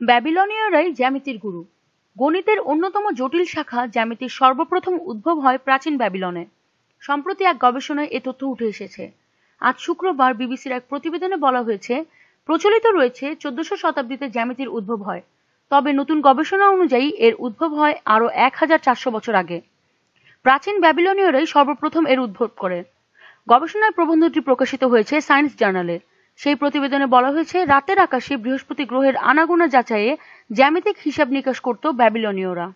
ব্যাবিলনীয়রাই জ্যামিতির গুরু। গণিতের অন্যতম জটিল শাখা জ্যামিতির সর্বপ্রথম উদ্ভব হয় প্রাচীন ব্যাবিলনে। সম্প্রতি এক গবেষণায় এ তথ্য উঠে এসেছে। আজ শুক্রবার বিবিসির এক প্রতিবেদনে বলা হয়েছে, প্রচলিত রয়েছে চোদ্দশো শতাব্দীতে জ্যামিতির উদ্ভব হয়। তবে নতুন গবেষণা অনুযায়ী এর উদ্ভব হয় আরও এক হাজার চারশো বছর আগে। প্রাচীন ব্যাবিলনীয়রাই সর্বপ্রথম এর উদ্ভব করে। গবেষণায় প্রবন্ধটি প্রকাশিত হয়েছে সায়েন্স জার্নালে। সেই প্রতিবেদনে বলা হয়েছে, রাতের আকাশে বৃহস্পতি গ্রহের আনাগোনা যাচাইয়ে জ্যামিতিক হিসাব নিকাশ করত ব্যাবিলনীয়রা।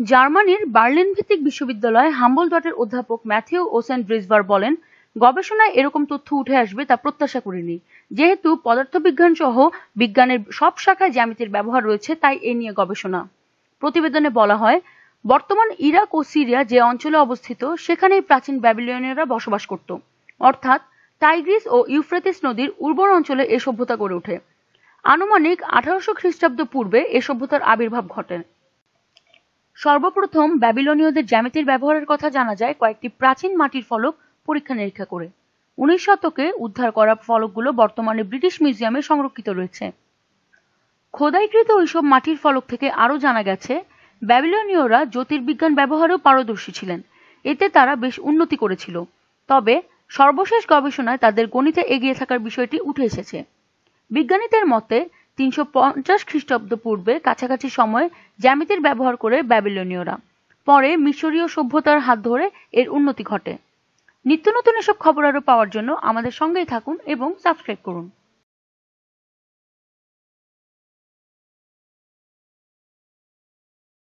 জার্মানির বার্লিন ভিত্তিক বিশ্ববিদ্যালয় হাম্বলডটের অধ্যাপক ম্যাথিউ ওসেন ব্রিজবার বলেন, গবেষণায় এরকম তথ্য উঠে আসবে তা প্রত্যাশা করিনি। যেহেতু পদার্থবিজ্ঞান সহ বিজ্ঞানের সব শাখায় জ্যামিতির ব্যবহার রয়েছে, তাই এ নিয়ে গবেষণা। প্রতিবেদনে বলা হয়, বর্তমান ইরাক ও সিরিয়া যে অঞ্চলে অবস্থিত, সেখানেই প্রাচীন ব্যাবিলনীয়রা বসবাস করত। অর্থাৎ টাইগ্রিস ও ইউফ্রেটিস নদীর উর্বর অঞ্চলে এ সভ্যতা গড়ে ওঠে। আনুমানিক আঠারোশো খ্রিস্টাব্দ পূর্বে এ সভ্যতার আবির্ভাব ঘটে। সর্বপ্রথম ব্যাবিলনীয়দের জ্যামিতির ব্যবহারের কথা জানা যায় কয়েকটি প্রাচীন মাটির ফলক পরীক্ষা নিরীক্ষা করে। উনিশ শতকে উদ্ধার করা ফলকগুলো বর্তমানে ব্রিটিশ মিউজিয়ামে সংরক্ষিত রয়েছে। খোদাইকৃত ওইসব মাটির ফলক থেকে আরও জানা গেছে, ব্যাবিলনীয়রা জ্যোতির্বিজ্ঞান ব্যবহারেও পারদর্শী ছিলেন। এতে তারা বেশ উন্নতি করেছিল। তবে সর্বশেষ গবেষণায় তাদের গণিতে এগিয়ে থাকার বিষয়টি উঠে এসেছে। বিজ্ঞানীদের মতে, তিনশো পঞ্চাশ খ্রিস্টাব্দ পূর্বে কাছাকাছি সময়ে জ্যামিতির ব্যবহার করে ব্যাবিলনীয়রা, পরে মিশরীয় সভ্যতার হাত ধরে এর উন্নতি ঘটে। নিত্য নতুন এসব খবর আরও পাওয়ার জন্য আমাদের সঙ্গেই থাকুন এবং সাবস্ক্রাইব করুন।